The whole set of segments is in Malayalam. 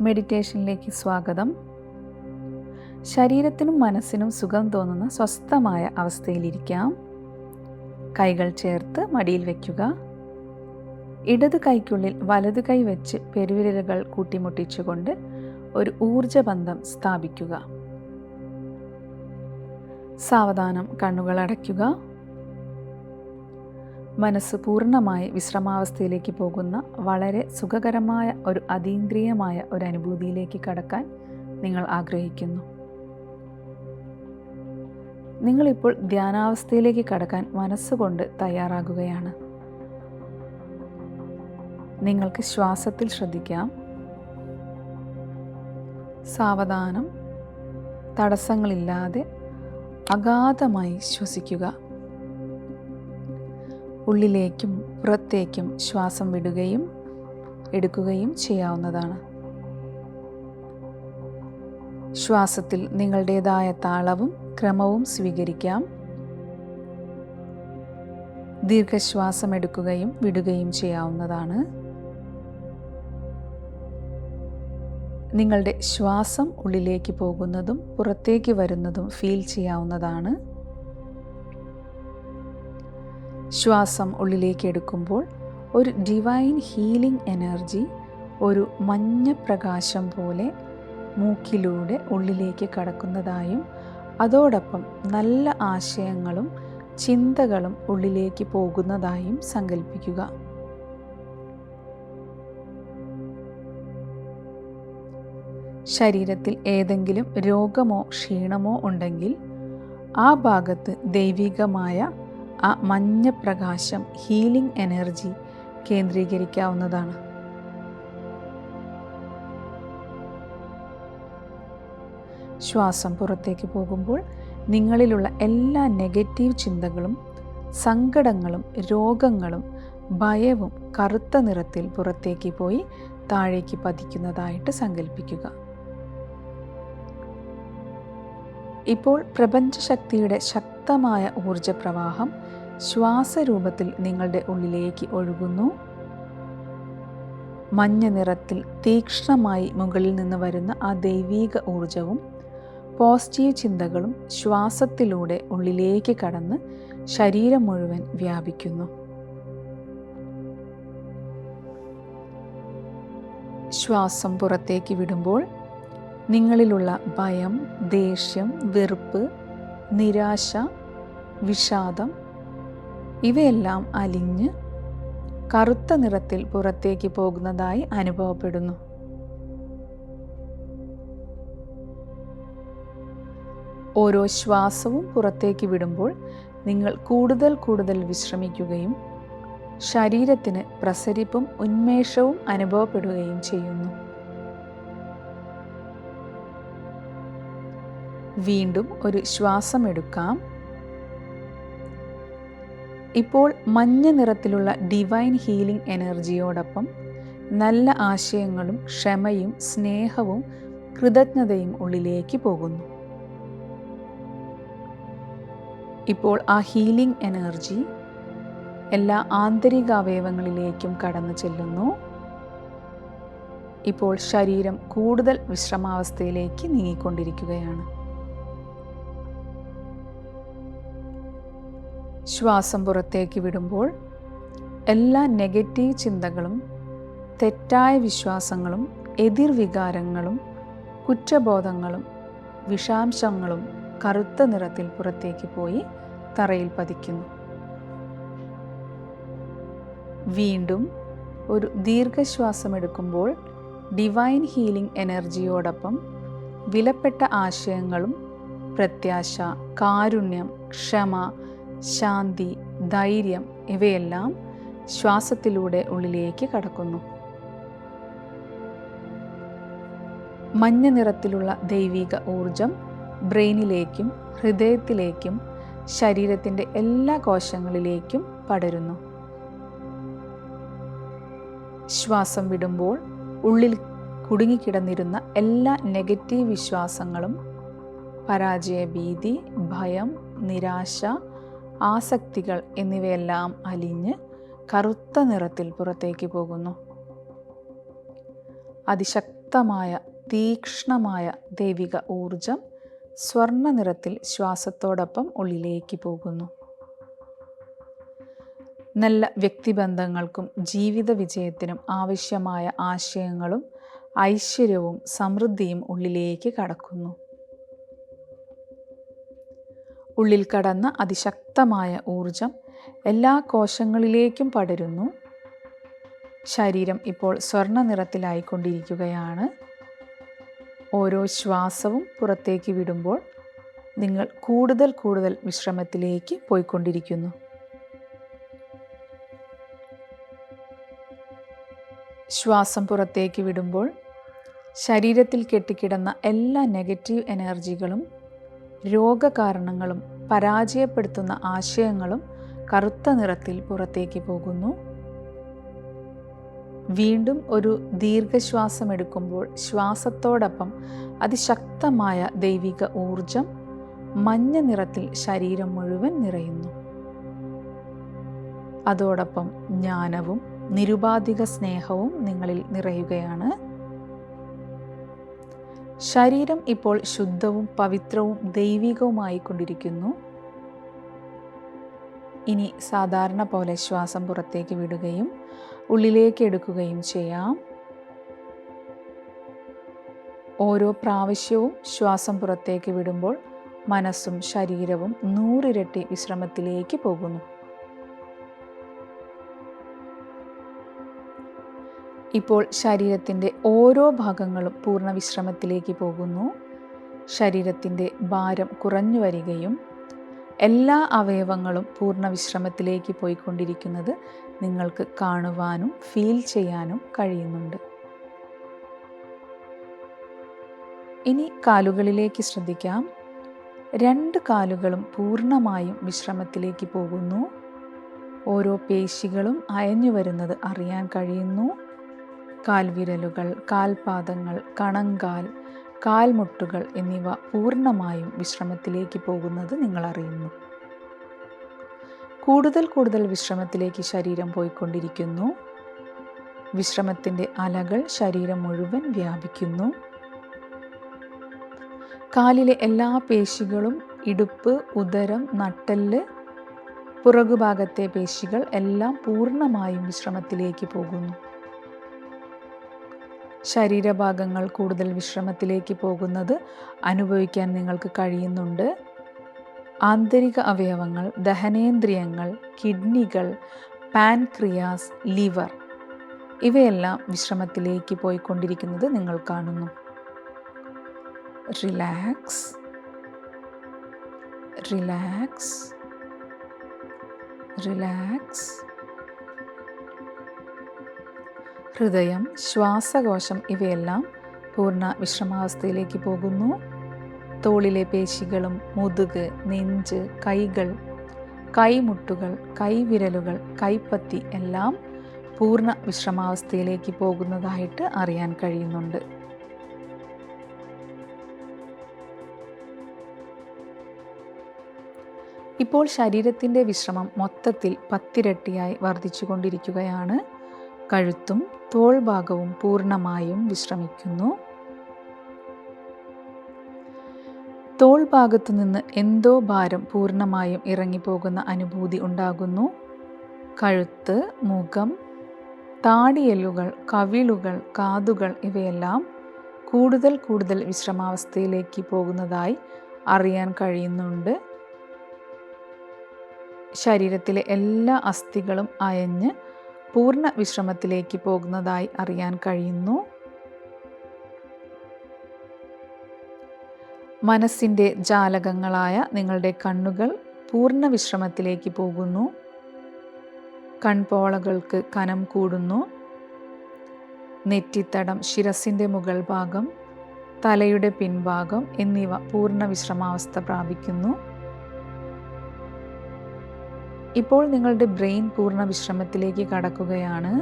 മെഡിറ്റേഷനിലേക്ക് സ്വാഗതം. ശരീരത്തിനും മനസ്സിനും സുഖം തോന്നുന്ന സ്വസ്ഥമായ അവസ്ഥയിലിരിക്കാം. കൈകൾ ചേർത്ത് മടിയിൽ വയ്ക്കുക ഇടത് കൈക്കുള്ളിൽ വലത് കൈ വെച്ച് പെരുവിരലുകൾ കൂട്ടിമുട്ടിച്ചുകൊണ്ട് ഒരു ഊർജബന്ധം സ്ഥാപിക്കുക. സാവധാനം കണ്ണുകൾ അടയ്ക്കുക മനസ്സ് പൂർണമായി വിശ്രമാവസ്ഥയിലേക്ക് പോകുന്ന വളരെ സുഖകരമായ ഒരു അതീന്ദ്രിയമായ ഒരു അനുഭൂതിയിലേക്ക് കടക്കാൻ നിങ്ങൾ ആഗ്രഹിക്കുന്നു. നിങ്ങളിപ്പോൾ ധ്യാനാവസ്ഥയിലേക്ക് കടക്കാൻ മനസ്സുകൊണ്ട് തയ്യാറാകുകയാണ്. നിങ്ങൾക്ക് ശ്വാസത്തിൽ ശ്രദ്ധിക്കാം. സാവധാനം തടസ്സങ്ങളില്ലാതെ അഗാധമായി ശ്വസിക്കുക. ഉള്ളിലേക്കും പുറത്തേക്കും ശ്വാസം വിടുകയും എടുക്കുകയും ചെയ്യാവുന്നതാണ്. ശ്വാസത്തിൽ നിങ്ങളുടേതായ താളവും ക്രമവും സ്വീകരിക്കാം. ദീർഘശ്വാസം എടുക്കുകയും വിടുകയും ചെയ്യാവുന്നതാണ്. നിങ്ങളുടെ ശ്വാസം ഉള്ളിലേക്ക് പോകുന്നതും പുറത്തേക്ക് വരുന്നതും ഫീൽ ചെയ്യാവുന്നതാണ്. ശ്വാസം ഉള്ളിലേക്ക് എടുക്കുമ്പോൾ ഒരു ഡിവൈൻ ഹീലിംഗ് എനർജി ഒരു മഞ്ഞ പ്രകാശം പോലെ മൂക്കിലൂടെ ഉള്ളിലേക്ക് കടക്കുന്നതായും അതോടൊപ്പം നല്ല ആശയങ്ങളും ചിന്തകളും ഉള്ളിലേക്ക് പോകുന്നതായും സങ്കല്പിക്കുക ശരീരത്തിൽ ഏതെങ്കിലും രോഗമോ ക്ഷീണമോ ഉണ്ടെങ്കിൽ ആ ഭാഗത്ത് ദൈവികമായ ആ മഞ്ഞ പ്രകാശം ഹീലിംഗ് എനർജി കേന്ദ്രീകരിക്കാവുന്നതാണ്. ശ്വാസം പുറത്തേക്ക് പോകുമ്പോൾ നിങ്ങളിലുള്ള എല്ലാ നെഗറ്റീവ് ചിന്തകളും സങ്കടങ്ങളും രോഗങ്ങളും ഭയവും കറുത്ത നിറത്തിൽ പുറത്തേക്ക് പോയി താഴേക്ക് പതിക്കുന്നതായിട്ട് സങ്കല്പിക്കുക ഇപ്പോൾ പ്രപഞ്ചശക്തിയുടെ ശക്തമായ ഊർജപ്രവാഹം ശ്വാസരൂപത്തിൽ നിങ്ങളുടെ ഉള്ളിലേക്ക് ഒഴുകുന്നു. മഞ്ഞ നിറത്തിൽ തീക്ഷ്ണമായി മുകളിൽ നിന്ന് വരുന്ന ആ ദൈവീക ഊർജവും പോസിറ്റീവ് ചിന്തകളും ശ്വാസത്തിലൂടെ ഉള്ളിലേക്ക് കടന്ന് ശരീരം മുഴുവൻ വ്യാപിക്കുന്നു. ശ്വാസം പുറത്തേക്ക് വിടുമ്പോൾ നിങ്ങളിലുള്ള ഭയം ദേഷ്യം വെറുപ്പ് നിരാശ വിഷാദം ഇവയെല്ലാം അലിഞ്ഞ് കറുത്ത നിറത്തിൽ പുറത്തേക്ക് പോകുന്നതായി അനുഭവപ്പെടുന്നു. ഓരോ ശ്വാസവും പുറത്തേക്ക് വിടുമ്പോൾ നിങ്ങൾ കൂടുതൽ കൂടുതൽ വിശ്രമിക്കുകയും ശരീരത്തിന് പ്രസരിപ്പും ഉന്മേഷവും അനുഭവപ്പെടുകയും ചെയ്യുന്നു. വീണ്ടും ഒരു ശ്വാസം എടുക്കാം ഇപ്പോൾ മഞ്ഞ നിറത്തിലുള്ള ഡിവൈൻ ഹീലിംഗ് എനർജിയോടൊപ്പം നല്ല ആശയങ്ങളും ക്ഷമയും സ്നേഹവും കൃതജ്ഞതയും ഉള്ളിലേക്ക് പോകുന്നു. ഇപ്പോൾ ആ ഹീലിംഗ് എനർജി എല്ലാ ആന്തരിക അവയവങ്ങളിലേക്കും കടന്നു ചെല്ലുന്നു. ഇപ്പോൾ ശരീരം കൂടുതൽ വിശ്രമാവസ്ഥയിലേക്ക് നീങ്ങിക്കൊണ്ടിരിക്കുകയാണ്. ശ്വാസം പുറത്തേക്ക് വിടുമ്പോൾ എല്ലാ നെഗറ്റീവ് ചിന്തകളും തെറ്റായ വിശ്വാസങ്ങളും എതിർവികാരങ്ങളും കുറ്റബോധങ്ങളും വിഷാംശങ്ങളും കറുത്ത നിറത്തിൽ പുറത്തേക്ക് പോയി തറയിൽ പതിക്കുന്നു. വീണ്ടും ഒരു ദീർഘശ്വാസം എടുക്കുമ്പോൾ ഡിവൈൻ ഹീലിംഗ് എനർജിയോടൊപ്പം വിലപ്പെട്ട ആശയങ്ങളും പ്രത്യാശ കാരുണ്യം ക്ഷമ ശാന്തി ധൈര്യം ഇവയെല്ലാം ശ്വാസത്തിലൂടെ ഉള്ളിലേക്ക് കടക്കുന്നു. മഞ്ഞ നിറത്തിലുള്ള ദൈവിക ഊർജം ബ്രെയിനിലേക്കും ഹൃദയത്തിലേക്കും ശരീരത്തിന്റെ എല്ലാ കോശങ്ങളിലേക്കും പടരുന്നു. ശ്വാസം വിടുമ്പോൾ ഉള്ളിൽ കുടുങ്ങിക്കിടന്നിരുന്ന എല്ലാ നെഗറ്റീവ് വിശ്വാസങ്ങളും പരാജയ ഭീതി ഭയം നിരാശ ആസക്തികൾ എന്നിവയെല്ലാം അലിഞ്ഞ് കറുത്ത നിറത്തിൽ പുറത്തേക്ക് പോകുന്നു. അതിശക്തമായ തീക്ഷ്ണമായ ദൈവിക ഊർജം സ്വർണ നിറത്തിൽ ശ്വാസത്തോടൊപ്പം ഉള്ളിലേക്ക് പോകുന്നു. നല്ല വ്യക്തിബന്ധങ്ങൾക്കും ജീവിത വിജയത്തിനും ആവശ്യമായ ആശയങ്ങളും ഐശ്വര്യവും സമൃദ്ധിയും ഉള്ളിലേക്ക് കടക്കുന്നു. ഉള്ളിൽ കടന്ന അതിശക്തമായ ഊർജം എല്ലാ കോശങ്ങളിലേക്കും പടരുന്നു. ശരീരം ഇപ്പോൾ സ്വർണ നിറത്തിലായിക്കൊണ്ടിരിക്കുകയാണ്. ഓരോ ശ്വാസവും പുറത്തേക്ക് വിടുമ്പോൾ നിങ്ങൾ കൂടുതൽ കൂടുതൽ വിശ്രമത്തിലേക്ക് പോയിക്കൊണ്ടിരിക്കുന്നു. ശ്വാസം പുറത്തേക്ക് വിടുമ്പോൾ ശരീരത്തിൽ കെട്ടിക്കിടന്ന എല്ലാ നെഗറ്റീവ് എനർജികളും രോഗകാരണങ്ങളും പരാജയപ്പെടുത്തുന്ന ആശയങ്ങളും കറുത്ത നിറത്തിൽ പുറത്തേക്ക് പോകുന്നു. വീണ്ടും ഒരു ദീർഘശ്വാസം എടുക്കുമ്പോൾ ശ്വാസത്തോടൊപ്പം അതിശക്തമായ ദൈവിക ഊർജം മഞ്ഞ നിറത്തിൽ ശരീരം മുഴുവൻ നിറയുന്നു. അതോടൊപ്പം ജ്ഞാനവും നിരുപാധിക സ്നേഹവും നിങ്ങളിൽ നിറയുകയാണ്. ശരീരം ഇപ്പോൾ ശുദ്ധവും പവിത്രവും ദൈവികവുമായി കൊണ്ടിരിക്കുന്നു ഇനി സാധാരണ പോലെ ശ്വാസം പുറത്തേക്ക് വിടുകയും ഉള്ളിലേക്ക് എടുക്കുകയും ചെയ്യാം. ഓരോ പ്രാവശ്യവും ശ്വാസം പുറത്തേക്ക് വിടുമ്പോൾ മനസ്സും ശരീരവും നൂറിരട്ടി വിശ്രമത്തിലേക്ക് പോകുന്നു. ഇപ്പോൾ ശരീരത്തിന്റെ ഓരോ ഭാഗങ്ങളും പൂർണ വിശ്രമത്തിലേക്ക് പോകുന്നു. ശരീരത്തിന്റെ ഭാരം കുറഞ്ഞു വരികയും എല്ലാ അവയവങ്ങളും പൂർണ വിശ്രമത്തിലേക്ക് പോയിക്കൊണ്ടിരിക്കുന്നത് നിങ്ങൾക്ക് കാണുവാനും ഫീൽ ചെയ്യാനും കഴിയുന്നുണ്ട്. ഇനി കാലുകളിലേക്ക് ശ്രദ്ധിക്കാം. രണ്ട് കാലുകളും പൂർണമായും വിശ്രമത്തിലേക്ക് പോകുന്നു. ഓരോ പേശികളും അയഞ്ഞു വരുന്നത് അറിയാൻ കഴിയുന്നു. കാൽവിരലുകൾ കാൽപാദങ്ങൾ കണങ്കാൽ കാൽമുട്ടുകൾ എന്നിവ പൂർണമായും വിശ്രമത്തിലേക്ക് പോകുന്നത് നിങ്ങൾ അറിയുന്നു. കൂടുതൽ കൂടുതൽ വിശ്രമത്തിലേക്ക് ശരീരം പോയിക്കൊണ്ടിരിക്കുന്നു. വിശ്രമത്തിന്റെ അലകൾ ശരീരം മുഴുവൻ വ്യാപിക്കുന്നു. കാലിലെ എല്ലാ പേശികളും ഇടുപ്പ് ഉദരം നട്ടെല്ല് പുറകുഭാഗത്തെ പേശികൾ എല്ലാം പൂർണമായും വിശ്രമത്തിലേക്ക് പോകുന്നു. ശരീരഭാഗങ്ങൾ കൂടുതൽ വിശ്രമത്തിലേക്ക് പോകുന്നത് അനുഭവിക്കാൻ നിങ്ങൾക്ക് കഴിയുന്നുണ്ട്. ആന്തരിക അവയവങ്ങൾ ദഹനേന്ദ്രിയങ്ങൾ കിഡ്നികൾ പാൻക്രിയാസ് ലിവർ ഇവയെല്ലാം വിശ്രമത്തിലേക്ക് പോയിക്കൊണ്ടിരിക്കുന്നത് നിങ്ങൾ കാണുന്നു. റിലാക്സ്. റിലാക്സ്. റിലാക്സ്. ഹൃദയം ശ്വാസകോശം ഇവയെല്ലാം പൂർണ വിശ്രമാവസ്ഥയിലേക്ക് പോകുന്നു. തോളിലെ പേശികളും മുതുക് നെഞ്ച് കൈകൾ കൈമുട്ടുകൾ കൈവിരലുകൾ കൈപ്പത്തി എല്ലാം പൂർണ വിശ്രമാവസ്ഥയിലേക്ക് പോകുന്നതായിട്ട് അറിയാൻ കഴിയുന്നുണ്ട്. ഇപ്പോൾ ശരീരത്തിന്റെ വിശ്രമം മൊത്തത്തിൽ പത്തിരട്ടിയായി വർദ്ധിച്ചുകൊണ്ടിരിക്കുകയാണ്. കഴുത്തും തോൾ ഭാഗവും പൂർണമായും വിശ്രമിക്കുന്നു. തോൾ ഭാഗത്തു നിന്ന് എന്തോ ഭാരം പൂർണമായും ഇറങ്ങിപ്പോകുന്ന അനുഭൂതി ഉണ്ടാകുന്നു. കഴുത്ത് മുഖം താടിയെല്ലുകൾ കവിളുകൾ കാതുകൾ ഇവയെല്ലാം കൂടുതൽ കൂടുതൽ വിശ്രമാവസ്ഥയിലേക്ക് പോകുന്നതായി അറിയാൻ കഴിയുന്നുണ്ട്. ശരീരത്തിലെ എല്ലാ അസ്ഥികളും അയഞ്ഞ് പൂർണ വിശ്രമത്തിലേക്ക് പോകുന്നതായി അറിയാൻ കഴിയുന്നു. മനസ്സിന്റെ ജാലകങ്ങളായ നിങ്ങളുടെ കണ്ണുകൾ പൂർണ വിശ്രമത്തിലേക്ക് പോകുന്നു. കൺപോളകൾക്ക് കനം കൂടുന്നു. നെറ്റിത്തടം ശിരസിന്റെ മുകൾ ഭാഗം തലയുടെ പിൻഭാഗം എന്നിവ പൂർണ വിശ്രമാവസ്ഥ പ്രാപിക്കുന്നു. ഇപ്പോൾ നിങ്ങളുടെ ബ്രെയിൻ പൂർണ വിശ്രമത്തിലേക്ക് കടക്കുകയാണ്.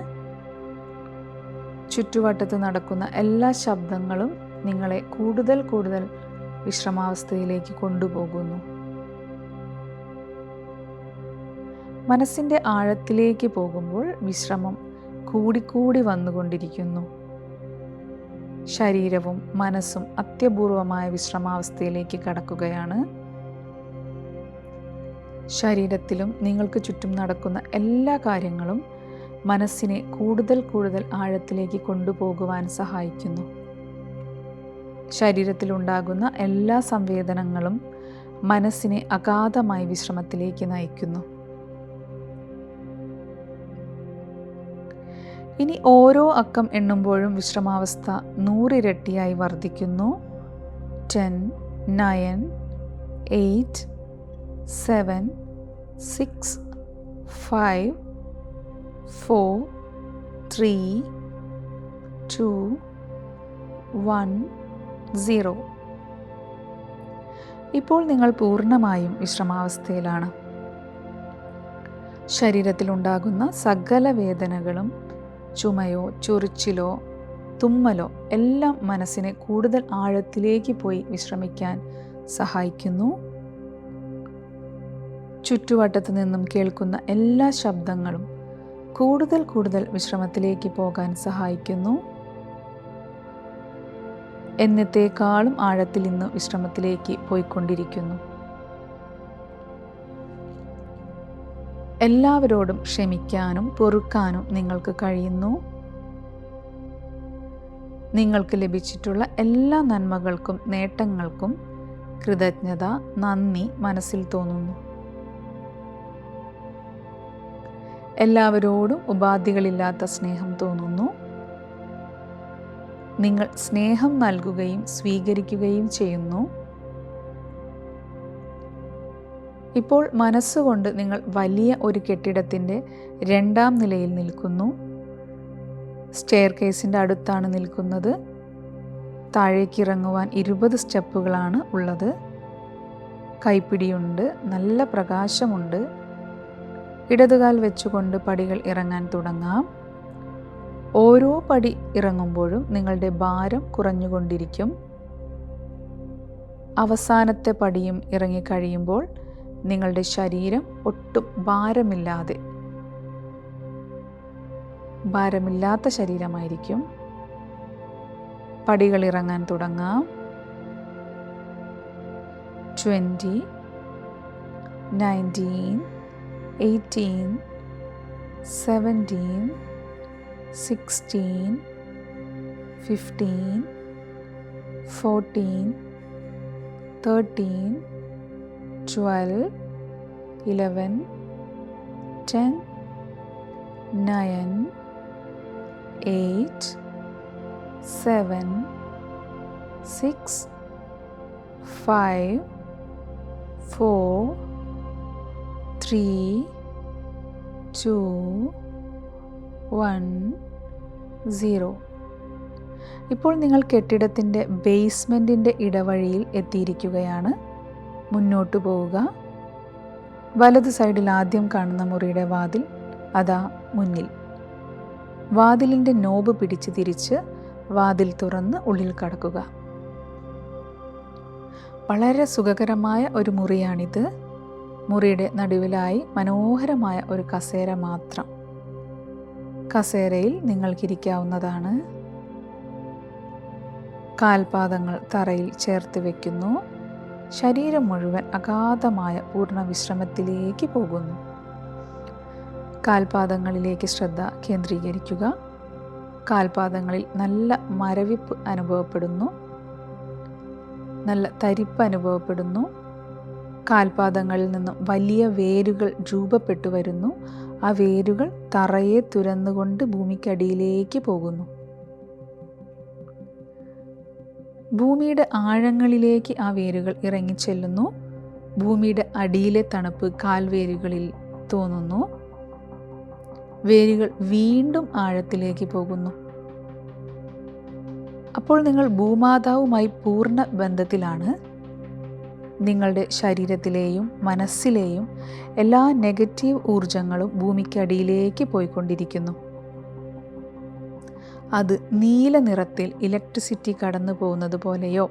ചുറ്റുവട്ടത്ത് നടക്കുന്ന എല്ലാ ശബ്ദങ്ങളും നിങ്ങളെ കൂടുതൽ കൂടുതൽ വിശ്രമാവസ്ഥയിലേക്ക് കൊണ്ടുപോകുന്നു. മനസ്സിന്റെ ആഴത്തിലേക്ക് പോകുമ്പോൾ വിശ്രമം കൂടിക്കൂടി വന്നുകൊണ്ടിരിക്കുന്നു. ശരീരവും മനസ്സും അത്യപൂർവമായ വിശ്രമാവസ്ഥയിലേക്ക് കടക്കുകയാണ്. ശരീരത്തിലും നിങ്ങൾക്ക് ചുറ്റും നടക്കുന്ന എല്ലാ കാര്യങ്ങളും മനസ്സിനെ കൂടുതൽ കൂടുതൽ ആഴത്തിലേക്ക് കൊണ്ടുപോകുവാൻ സഹായിക്കുന്നു. ശരീരത്തിലുണ്ടാകുന്ന എല്ലാ സംവേദനങ്ങളും മനസ്സിനെ അഗാധമായി വിശ്രമത്തിലേക്ക് നയിക്കുന്നു. ഇനി ഓരോ അക്കം എണ്ണുമ്പോഴും വിശ്രമാവസ്ഥ നൂറിരട്ടിയായി വർദ്ധിക്കുന്നു. Ten nine eight seven six five four three two one zero. ഇപ്പോൾ നിങ്ങൾ പൂർണമായും വിശ്രമാവസ്ഥയിലാണ്. ശരീരത്തിലുണ്ടാകുന്ന സകല വേദനകളും ചുമയോ ചൊറിച്ചിലോ തുമ്മലോ എല്ലാം മനസ്സിനെ കൂടുതൽ ആഴത്തിലേക്ക് പോയി വിശ്രമിക്കാൻ സഹായിക്കുന്നു. ചുറ്റുവട്ടത്തു നിന്നും കേൾക്കുന്ന എല്ലാ ശബ്ദങ്ങളും കൂടുതൽ കൂടുതൽ വിശ്രമത്തിലേക്ക് പോകാൻ സഹായിക്കുന്നു. എന്നത്തേക്കാളും ആഴത്തിൽ ഇന്ന് വിശ്രമത്തിലേക്ക് പോയിക്കൊണ്ടിരിക്കുന്നു. എല്ലാവരോടും ക്ഷമിക്കാനും പൊറുക്കാനും നിങ്ങൾക്ക് കഴിയുന്നു. നിങ്ങൾക്ക് ലഭിച്ചിട്ടുള്ള എല്ലാ നന്മകൾക്കും നേട്ടങ്ങൾക്കും കൃതജ്ഞത നന്ദി മനസ്സിൽ തോന്നുന്നു. എല്ലാവരോടും ഉപാധികളില്ലാത്ത സ്നേഹം തോന്നുന്നു. നിങ്ങൾ സ്നേഹം നൽകുകയും സ്വീകരിക്കുകയും ചെയ്യുന്നു. ഇപ്പോൾ മനസ്സുകൊണ്ട് നിങ്ങൾ വലിയ ഒരു കെട്ടിടത്തിന്റെ രണ്ടാം നിലയിൽ നിൽക്കുന്നു. സ്റ്റെയർ കേസിന്റെ അടുത്താണ് നിൽക്കുന്നത്. താഴേക്ക് ഇറങ്ങുവാൻ ഇരുപത് സ്റ്റെപ്പുകളാണ് ഉള്ളത്. കൈപ്പിടിയുണ്ട് നല്ല പ്രകാശമുണ്ട്. ഇടതുകാൽ വെച്ചുകൊണ്ട് പടികൾ ഇറങ്ങാൻ തുടങ്ങാം. ഓരോ പടി ഇറങ്ങുമ്പോഴും നിങ്ങളുടെ ഭാരം കുറഞ്ഞുകൊണ്ടിരിക്കും. അവസാനത്തെ പടിയും ഇറങ്ങിക്കഴിയുമ്പോൾ നിങ്ങളുടെ ശരീരം ഒട്ടും ഭാരമില്ലാതെ ഭാരമില്ലാത്ത ശരീരമായിരിക്കും. പടികൾ ഇറങ്ങാൻ തുടങ്ങാം. Twenty nineteen 18, 17, 16, 15, 14, 13, 12, 11, 10, 9, 8, 7, 6, 5, 4, three two one zero ഇപ്പോൾ നിങ്ങൾ കെട്ടിടത്തിന്റെ ബേസ്മെന്റിന്റെ ഇടവഴിയിൽ എത്തിയിരിക്കുകയാണ്. മുന്നോട്ട് പോവുക. വലത് സൈഡിൽ ആദ്യം കാണുന്ന മുറിയുടെ വാതിൽ അതാ മുന്നിൽ. വാതിലിന്റെ നോബ് പിടിച്ച് തിരിച്ച് വാതിൽ തുറന്ന് ഉള്ളിൽ കടക്കുക. വളരെ സുഖകരമായ ഒരു മുറിയാണിത്. മുറിയുടെ നടുവിലായി മനോഹരമായ ഒരു കസേര മാത്രം. കസേരയിൽ നിങ്ങൾക്കിരിക്കാവുന്നതാണ്. കാൽപാദങ്ങൾ തറയിൽ ചേർത്ത് വയ്ക്കുന്നു ശരീരം മുഴുവൻ അഗാധമായ പൂർണ വിശ്രമത്തിലേക്ക് പോകുന്നു. കാൽപാദങ്ങളിലേക്ക് ശ്രദ്ധ കേന്ദ്രീകരിക്കുക. കാൽപാദങ്ങളിൽ നല്ല മരവിപ്പ് അനുഭവപ്പെടുന്നു. നല്ല തരിപ്പ് അനുഭവപ്പെടുന്നു. കാൽപാദങ്ങളിൽ നിന്നും വലിയ വേരുകൾ രൂപപ്പെട്ടു വരുന്നു. ആ വേരുകൾ തറയെ തുരന്നുകൊണ്ട് ഭൂമിക്കടിയിലേക്ക് പോകുന്നു. ഭൂമിയുടെ ആഴങ്ങളിലേക്ക് ആ വേരുകൾ ഇറങ്ങിച്ചെല്ലുന്നു. ഭൂമിയുടെ അടിയിലെ തണുപ്പ് കാൽവേരുകളിൽ തോന്നുന്നു. വേരുകൾ വീണ്ടും ആഴത്തിലേക്ക് പോകുന്നു. അപ്പോൾ നിങ്ങൾ ഭൂമാതാവുമായി പൂർണ ബന്ധത്തിലാണ്. നിങ്ങളുടെ ശരീരത്തിലെയും മനസ്സിലെയും എല്ലാ നെഗറ്റീവ് ഊർജങ്ങളും ഭൂമിക്കടിയിലേക്ക് പോയിക്കൊണ്ടിരിക്കുന്നു. അത് നീല നിറത്തിൽ ഇലക്ട്രിസിറ്റി കടന്നു പോകുന്നത് പോലെയോ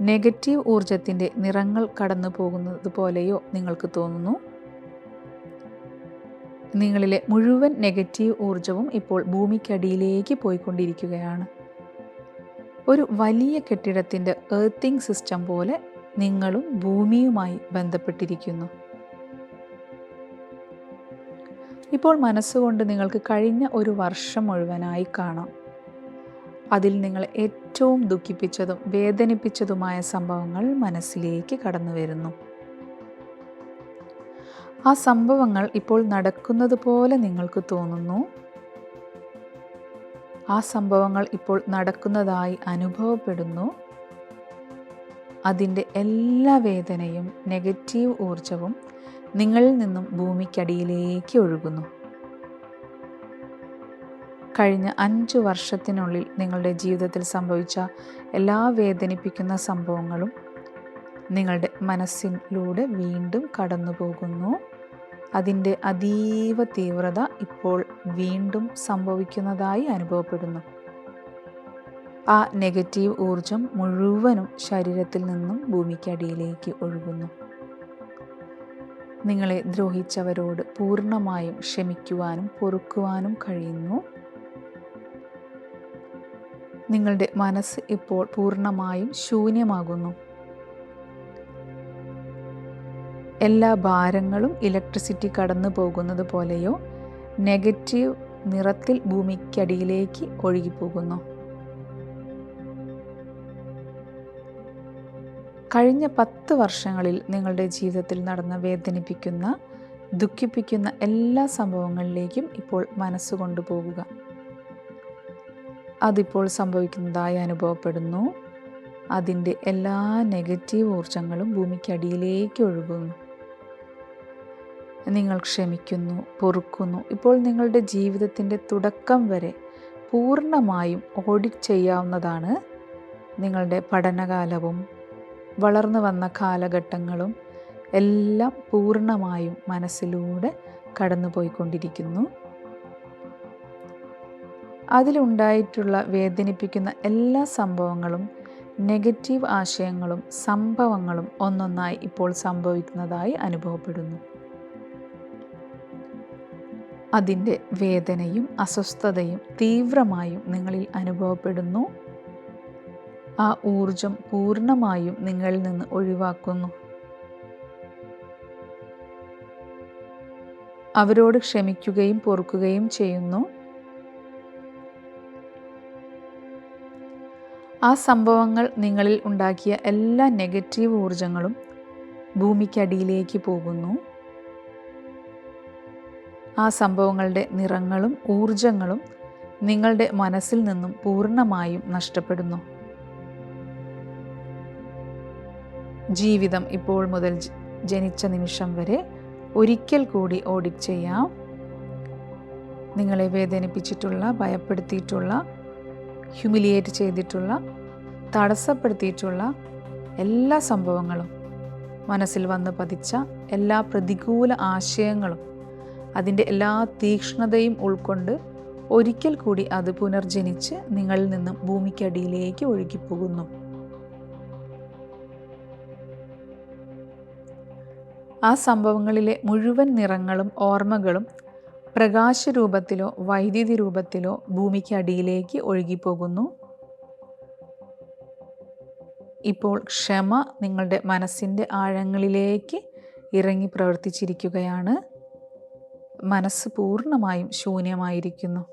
നെഗറ്റീവ് ഊർജത്തിന്റെ നിറങ്ങൾ കടന്നു പോകുന്നത് പോലെയോ നിങ്ങൾക്ക് തോന്നുന്നു? നിങ്ങളിലെ മുഴുവൻ നെഗറ്റീവ് ഊർജവും ഇപ്പോൾ ഭൂമിക്കടിയിലേക്ക് പോയിക്കൊണ്ടിരിക്കുകയാണ്. ഒരു വലിയ കെട്ടിടത്തിന്റെ എർത്തിങ് സിസ്റ്റം പോലെ നിങ്ങളും ഭൂമിയുമായി ബന്ധപ്പെട്ടിരിക്കുന്നു. ഇപ്പോൾ മനസ്സുകൊണ്ട് നിങ്ങൾക്ക് കഴിഞ്ഞ ഒരു വർഷം മുഴുവനായി കാണാം. അതിൽ നിങ്ങൾ ഏറ്റവും ദുഃഖിപ്പിച്ചതും വേദനിപ്പിച്ചതുമായ സംഭവങ്ങൾ മനസ്സിലേക്ക് കടന്നു വരുന്നു. ആ സംഭവങ്ങൾ ഇപ്പോൾ നടക്കുന്നത് പോലെ നിങ്ങൾക്ക് തോന്നുന്നു. ആ സംഭവങ്ങൾ ഇപ്പോൾ നടക്കുന്നതായി അനുഭവപ്പെടുന്നു. അതിന്റെ എല്ലാ വേദനയും നെഗറ്റീവ് ഊർജവും നിങ്ങളിൽ നിന്നും ഭൂമിക്കടിയിലേക്ക് ഒഴുകുന്നു. കഴിഞ്ഞ അഞ്ച് വർഷത്തിനുള്ളിൽ നിങ്ങളുടെ ജീവിതത്തിൽ സംഭവിച്ച എല്ലാ വേദനിപ്പിക്കുന്ന സംഭവങ്ങളും നിങ്ങളുടെ മനസ്സിലൂടെ വീണ്ടും കടന്നു പോകുന്നു അതിന്റെ അതീവ തീവ്രത ഇപ്പോൾ വീണ്ടും സംഭവിക്കുന്നതായി അനുഭവപ്പെടുന്നു. ആ നെഗറ്റീവ് ഊർജം മുഴുവനും ശരീരത്തിൽ നിന്നും ഭൂമിക്കടിയിലേക്ക് ഒഴുകുന്നു. നിങ്ങളെ ദ്രോഹിച്ചവരോട് പൂർണമായും ക്ഷമിക്കുവാനും പൊറുക്കുവാനും കഴിയുന്നു. നിങ്ങളുടെ മനസ്സ് ഇപ്പോൾ പൂർണമായും ശൂന്യമാകുന്നു. എല്ലാ ഭാരങ്ങളും ഇലക്ട്രിസിറ്റി കടന്നു പോകുന്നത് പോലെയോ നെഗറ്റീവ് നിറത്തിൽ ഭൂമിക്കടിയിലേക്ക് ഒഴുകിപ്പോകുന്നു. കഴിഞ്ഞ പത്ത് വർഷങ്ങളിൽ നിങ്ങളുടെ ജീവിതത്തിൽ നടന്ന വേദനിപ്പിക്കുന്ന ദുഃഖിപ്പിക്കുന്ന എല്ലാ സംഭവങ്ങളിലേക്കും ഇപ്പോൾ മനസ്സ് കൊണ്ടുപോകുക അതിപ്പോൾ സംഭവിക്കുന്നതായി അനുഭവപ്പെടുന്നു. അതിന്റെ എല്ലാ നെഗറ്റീവ് ഊർജങ്ങളും ഭൂമിക്കടിയിലേക്ക് ഒഴുകുന്നു നിങ്ങൾ ക്ഷമിക്കുന്നു പൊറുക്കുന്നു. ഇപ്പോൾ നിങ്ങളുടെ ജീവിതത്തിന്റെ തുടക്കം വരെ പൂർണമായും ഓഡിറ്റ് ചെയ്യാവുന്നതാണ് നിങ്ങളുടെ പഠനകാലവും വളർന്നു വന്ന കാലഘട്ടങ്ങളും എല്ലാം പൂർണമായും മനസ്സിലൂടെ കടന്നുപോയിക്കൊണ്ടിരിക്കുന്നു. അതിലുണ്ടായിട്ടുള്ള വേദനിപ്പിക്കുന്ന എല്ലാ സംഭവങ്ങളും നെഗറ്റീവ് ആശയങ്ങളും സംഭവങ്ങളും ഒന്നൊന്നായി ഇപ്പോൾ സംഭവിക്കുന്നതായി അനുഭവപ്പെടുന്നു. അതിന്റെ വേദനയും അസ്വസ്ഥതയും തീവ്രമായും നിങ്ങളിൽ അനുഭവപ്പെടുന്നു. ആ ഊർജം പൂർണമായും നിങ്ങളിൽ നിന്ന് ഒഴിവാക്കുന്നു. അവരോട് ക്ഷമിക്കുകയും പൊറുക്കുകയും ചെയ്യുന്നു. ആ സംഭവങ്ങൾ നിങ്ങളിൽ ഉണ്ടാക്കിയ എല്ലാ നെഗറ്റീവ് ഊർജങ്ങളും ഭൂമിക്കടിയിലേക്ക് പോകുന്നു. ആ സംഭവങ്ങളുടെ നിറങ്ങളും ഊർജങ്ങളും നിങ്ങളുടെ മനസ്സിൽ നിന്നും പൂർണമായും നഷ്ടപ്പെടുന്നു. ജീവിതം ഇപ്പോൾ മുതൽ ജനിച്ച നിമിഷം വരെ ഒരിക്കൽ കൂടി ഓഡിറ്റ് ചെയ്യാം. നിങ്ങളെ വേദനിപ്പിച്ചിട്ടുള്ള ഭയപ്പെടുത്തിയിട്ടുള്ള ഹ്യൂമിലിയേറ്റ് ചെയ്തിട്ടുള്ള തടസ്സപ്പെടുത്തിയിട്ടുള്ള എല്ലാ സംഭവങ്ങളും മനസ്സിൽ വന്ന് പതിച്ച എല്ലാ പ്രതികൂല ആശയങ്ങളും അതിന്റെ എല്ലാ തീക്ഷ്ണതയും ഉൾക്കൊണ്ട് ഒരിക്കൽ കൂടി അത് പുനർജനിച്ച് നിങ്ങളിൽ നിന്നും ഭൂമിക്കടിയിലേക്ക് ഒഴുകിപ്പോകുന്നു. ആ സംഭവങ്ങളിലെ മുഴുവൻ നിറങ്ങളും ഓർമ്മകളും പ്രകാശരൂപത്തിലോ വൈദ്യുതി രൂപത്തിലോ ഭൂമിക്ക് അടിയിലേക്ക് ഒഴുകിപ്പോകുന്നു. ഇപ്പോൾ ക്ഷമ നിങ്ങളുടെ മനസ്സിന്റെ ആഴങ്ങളിലേക്ക് ഇറങ്ങി പ്രവർത്തിച്ചിരിക്കുകയാണ്. മനസ്സ് പൂർണമായും ശൂന്യമായിരിക്കുന്നു.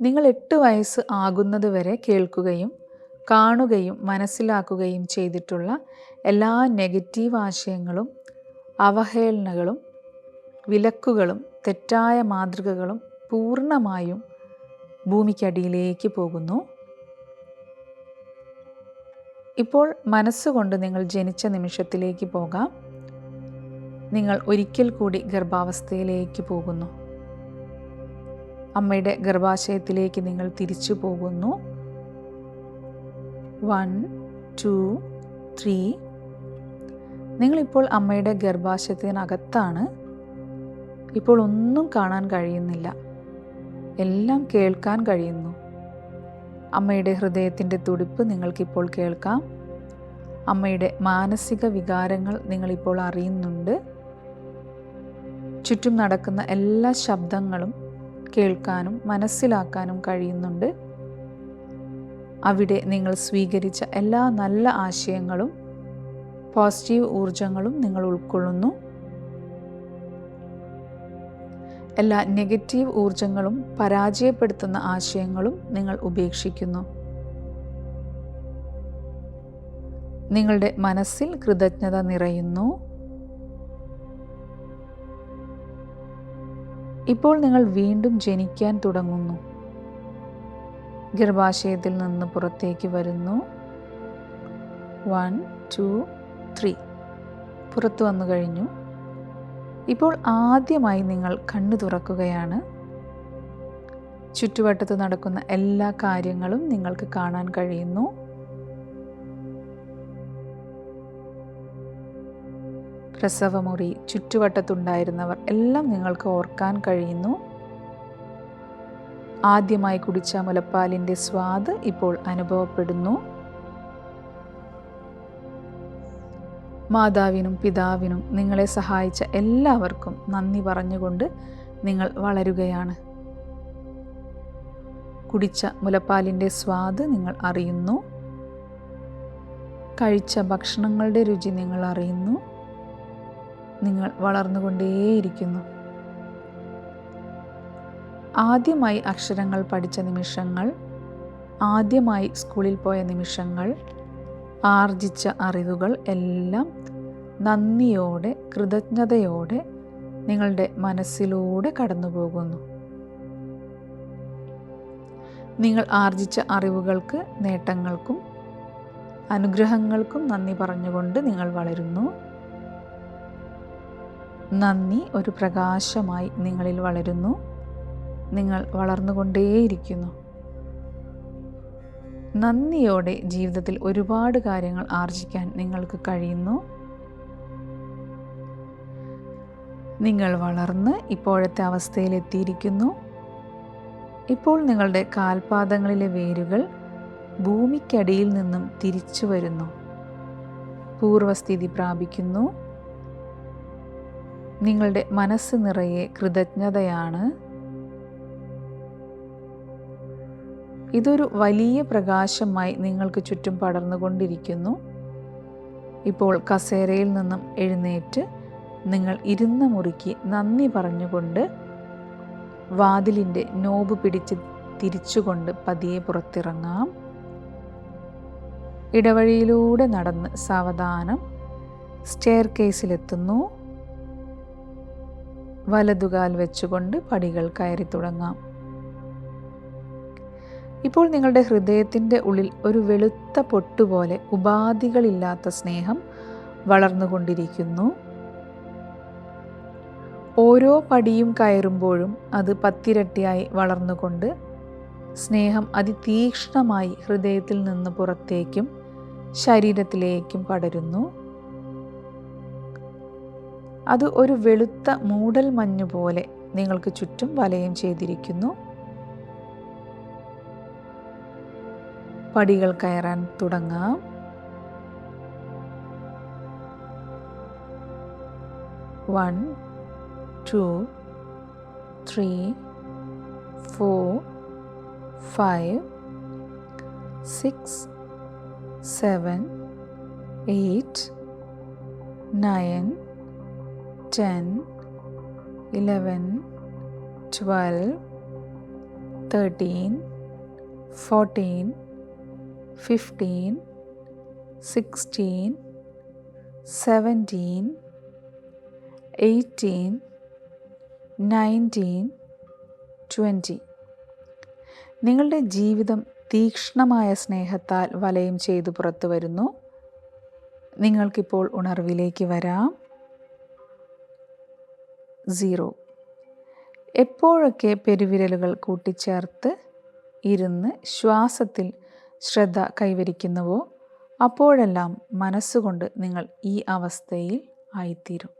നിങ്ങൾ എട്ട് വയസ്സ് ആകുന്നത് വരെ കേൾക്കുകയും കാണുകയും മനസ്സിലാക്കുകയും ചെയ്തിട്ടുള്ള എല്ലാ നെഗറ്റീവ് ആശയങ്ങളും അവഹേളനകളും വിലക്കുകളും തെറ്റായ മാതൃകകളും പൂർണമായും ഭൂമിക്കടിയിലേക്ക് പോകുന്നു. ഇപ്പോൾ മനസ്സുകൊണ്ട് നിങ്ങൾ ജനിച്ച നിമിഷത്തിലേക്ക് പോകാം. നിങ്ങൾ ഒരിക്കൽ കൂടി ഗർഭാവസ്ഥയിലേക്ക് പോകുന്നു. അമ്മയുടെ ഗർഭാശയത്തിലേക്ക് നിങ്ങൾ തിരിച്ചു പോകുന്നു. One two three. നിങ്ങളിപ്പോൾ അമ്മയുടെ ഗർഭാശയത്തിനകത്താണ്. ഇപ്പോൾ ഒന്നും കാണാൻ കഴിയുന്നില്ല. എല്ലാം കേൾക്കാൻ കഴിയുന്നു. അമ്മയുടെ ഹൃദയത്തിന്റെ തുടിപ്പ് നിങ്ങൾക്കിപ്പോൾ കേൾക്കാം. അമ്മയുടെ മാനസിക വികാരങ്ങൾ നിങ്ങളിപ്പോൾ അറിയുന്നുണ്ട്. ചുറ്റും നടക്കുന്ന എല്ലാ ശബ്ദങ്ങളും കേൾക്കാനും മനസ്സിലാക്കാനും കഴിയുന്നുണ്ട്. അവിടെ നിങ്ങൾ സ്വീകരിച്ച എല്ലാ നല്ല ആശയങ്ങളും പോസിറ്റീവ് ഊർജങ്ങളും നിങ്ങൾ ഉൾക്കൊള്ളുന്നു. എല്ലാ നെഗറ്റീവ് ഊർജങ്ങളും പരാജയപ്പെടുത്തുന്ന ആശയങ്ങളും നിങ്ങൾ ഉപേക്ഷിക്കുന്നു. നിങ്ങളുടെ മനസ്സിൽ കൃതജ്ഞത നിറയുന്നു. ഇപ്പോൾ നിങ്ങൾ വീണ്ടും ജനിക്കാൻ തുടങ്ങുന്നു. ഗർഭാശയത്തിൽ നിന്ന് പുറത്തേക്ക് വരുന്നു. വൺ ടു ത്രീ പുറത്തു വന്നു കഴിഞ്ഞു. ഇപ്പോൾ ആദ്യമായി നിങ്ങൾ കണ്ണു തുറക്കുകയാണ്. ചുറ്റുവട്ടത്ത് നടക്കുന്ന എല്ലാ കാര്യങ്ങളും നിങ്ങൾക്ക് കാണാൻ കഴിയുന്നു. പ്രസവമുറി ചുറ്റുവട്ടത്തുണ്ടായിരുന്നവർ എല്ലാം നിങ്ങൾക്ക് ഓർക്കാൻ കഴിയുന്നു. ആദ്യമായി കുടിച്ച മുലപ്പാലിന്റെ സ്വാദ് ഇപ്പോൾ അനുഭവപ്പെടുന്നു. മാതാവിനും പിതാവിനും നിങ്ങളെ സഹായിച്ച എല്ലാവർക്കും നന്ദി പറഞ്ഞുകൊണ്ട് നിങ്ങൾ വളരുകയാണ്. കുടിച്ച മുലപ്പാലിന്റെ സ്വാദ് നിങ്ങൾ അറിയുന്നു. കഴിച്ച ഭക്ഷണങ്ങളുടെ രുചി നിങ്ങൾ അറിയുന്നു. നിങ്ങൾ വളർന്നുകൊണ്ടേയിരിക്കുന്നു. ആദ്യമായി അക്ഷരങ്ങൾ പഠിച്ച നിമിഷങ്ങൾ ആദ്യമായി സ്കൂളിൽ പോയ നിമിഷങ്ങൾ ആർജിച്ച അറിവുകൾ എല്ലാം നന്ദിയോടെ കൃതജ്ഞതയോടെ നിങ്ങളുടെ മനസ്സിലൂടെ കടന്നു പോകുന്നു നിങ്ങൾ ആർജിച്ച അറിവുകൾക്ക് നേട്ടങ്ങൾക്കും അനുഗ്രഹങ്ങൾക്കും നന്ദി പറഞ്ഞുകൊണ്ട് നിങ്ങൾ വളരുന്നു. നന്ദി ഒരു പ്രകാശമായി നിങ്ങളിൽ വളരുന്നു. നിങ്ങൾ വളർന്നുകൊണ്ടേയിരിക്കുന്നു. നന്ദിയോടെ ജീവിതത്തിൽ ഒരുപാട് കാര്യങ്ങൾ ആർജിക്കാൻ നിങ്ങൾക്ക് കഴിയുന്നു. നിങ്ങൾ വളർന്ന് ഇപ്പോഴത്തെ അവസ്ഥയിലെത്തിയിരിക്കുന്നു. ഇപ്പോൾ നിങ്ങളുടെ കാൽപാദങ്ങളിലെ വേരുകൾ ഭൂമിക്കടിയിൽ നിന്നും തിരിച്ചു വരുന്നു. പൂർവസ്ഥിതി പ്രാപിക്കുന്നു. നിങ്ങളുടെ മനസ്സ് നിറയെ കൃതജ്ഞതയാണ്. ഇതൊരു വലിയ പ്രകാശമായി നിങ്ങൾക്ക് ചുറ്റും പടർന്നുകൊണ്ടിരിക്കുന്നു. ഇപ്പോൾ കസേരയിൽ നിന്നും എഴുന്നേറ്റ് നിങ്ങൾ ഇരുന്ന മുറിക്ക് നന്ദി പറഞ്ഞുകൊണ്ട് വാതിലിന്റെ നോബ് പിടിച്ച് തിരിച്ചുകൊണ്ട് പതിയെ പുറത്തിറങ്ങാം. ഇടവഴിയിലൂടെ നടന്ന് സാവധാനം സ്റ്റെയർ കേസിലെത്തുന്നു വലതുകാൽ വെച്ചുകൊണ്ട് പടികൾ കയറി തുടങ്ങാം. ഇപ്പോൾ നിങ്ങളുടെ ഹൃദയത്തിന്റെ ഉള്ളിൽ ഒരു വെളുത്ത പൊട്ടുപോലെ ഉപാധികളില്ലാത്ത സ്നേഹം വളർന്നുകൊണ്ടിരിക്കുന്നു. ഓരോ പടിയും കയറുമ്പോഴും അത് പത്തിരട്ടിയായി വളർന്നുകൊണ്ട് സ്നേഹം അതിതീക്ഷ്ണമായി ഹൃദയത്തിൽ നിന്ന് പുറത്തേക്കും ശരീരത്തിലേക്കും പടരുന്നു. അത് ഒരു വെളുത്ത മൂടൽ മഞ്ഞ് പോലെ നിങ്ങൾക്ക് ചുറ്റും വലയം ചെയ്തിരിക്കുന്നു. പടികൾ കയറാൻ തുടങ്ങാം. One two three four five six seven eight nine ten eleven twelve thirteen fourteen fifteen sixteen seventeen eighteen nineteen twenty നിങ്ങളുടെ ജീവിതം തീക്ഷ്ണമായ സ്നേഹത്താൽ വലയം ചെയ്തു പുറത്തു വരുന്നു. നിങ്ങൾക്കിപ്പോൾ ഉണർവിലേക്ക് വരാം. സീറോ. എപ്പോഴൊക്കെ പെരുവിരലുകൾ കൂട്ടിച്ചേർത്ത് ഇരുന്ന് ശ്വാസത്തിൽ ശ്രദ്ധ കൈവരിക്കുന്നുവോ? അപ്പോഴെല്ലാം മനസ്സുകൊണ്ട് നിങ്ങൾ ഈ അവസ്ഥയിൽ ആയിത്തീരും.